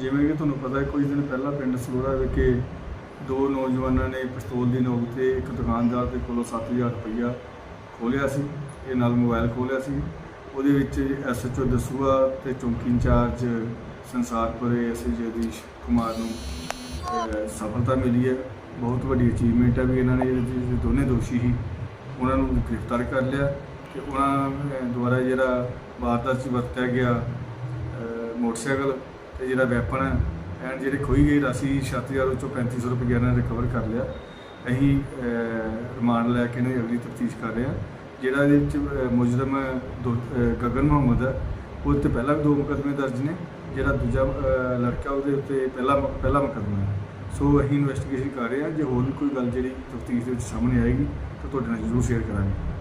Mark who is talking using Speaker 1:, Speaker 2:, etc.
Speaker 1: ਜਿਵੇਂ ਕਿ ਤੁਹਾਨੂੰ ਪਤਾ ਹੈ, ਕੁਝ ਦਿਨ ਪਹਿਲਾਂ ਪਿੰਡ ਸਲੋਰਾ ਵਿਖੇ ਦੋ ਨੌਜਵਾਨਾਂ ਨੇ ਪਿਸਤੌਲ ਦੀ ਨੋਕ ਤੇ ਇੱਕ ਦੁਕਾਨਦਾਰ ਦੇ ਕੋਲੋਂ 7000 ਰੁਪਈਆ ਖੋਲਿਆ ਸੀ। ਇਹ ਨਾਲ ਮੋਬਾਈਲ ਖੋਲਿਆ ਸੀ। ਉਹਦੇ ਵਿੱਚ ਐਸਐਚਓ ਦਸੂਆ ਤੇ ਚੌਂਕੀ ਇੰਚਾਰਜ ਸੰਸਾਰਪੁਰੇ ਐਸਏ ਜਗਦੀਸ਼ ਕੁਮਾਰ ਨੂੰ ਸਫਲਤਾ ਮਿਲੀ ਹੈ। ਬਹੁਤ ਵੱਡੀ ਅਚੀਵਮੈਂਟ ਹੈ ਵੀ ਇਹਨਾਂ ਨੇ ਜਿਹੜੇ ਦੋਨੇ ਦੋਸ਼ੀ ਸੀ ਉਹਨਾਂ ਨੂੰ ਗ੍ਰਿਫਤਾਰ ਕਰ ਲਿਆ ਤੇ ਉਹਨਾਂ ਦੁਆਰਾ ਜਿਹੜਾ ਵਾਰਦਾਤ 'ਚ ਵਰਤਿਆ ਗਿਆ ਮੋਟਰਸਾਈਕਲ ਤੇ ਜਿਹੜਾ ਵੈਪਨ ਹੈ ਐਂਡ ਜਿਹੜੇ ਖੋਈ ਗਈ, ਰਾਸ਼ੀ 7000 ਵਿੱਚੋਂ 3500 ਰੁਪਏ ਇਹਨਾਂ ਨੇ ਰਿਕਵਰ ਕਰ ਲਿਆ। ਅਸੀਂ ਰਿਮਾਂਡ ਲੈ ਕੇ ਇਹਨਾਂ ਦੀ ਅਗਲੀ ਤਫਤੀਸ਼ ਕਰ ਰਹੇ ਹਾਂ। ਜਿਹੜਾ ਇਹਦੇ ਵਿੱਚ ਮੁਜਰਮ ਦੋ- ਗਗਨ ਮੁਹੰਮਦ ਹੈ ਉਹਦੇ ਤੇ ਪਹਿਲਾਂ ਵੀ ਦੋ ਮੁਕੱਦਮੇ ਦਰਜ ਨੇ, ਜਿਹੜਾ ਦੂਜਾ ਲੜਕਾ ਉਹਦੇ ਉੱਤੇ ਪਹਿਲਾ ਮ- ਪਹਿਲਾ ਮੁਕੱਦਮਾ ਹੈ। ਸੋ ਅਸੀਂ ਇਨਵੈਸਟੀਗੇਸ਼ਨ ਕਰ ਰਹੇ ਹਾਂ, ਜੇ ਹੋਰ ਵੀ ਕੋਈ ਗੱਲ ਜਿਹੜੀ ਤਫਤੀਸ਼ ਦੇ ਵਿੱਚ ਸਾਹਮਣੇ ਆਏਗੀ, ਤਾਂ ਤੁਹਾਡੇ ਨਾਲ ਜ਼ਰੂਰ ਸ਼ੇਅਰ ਕਰਾਂਗੇ।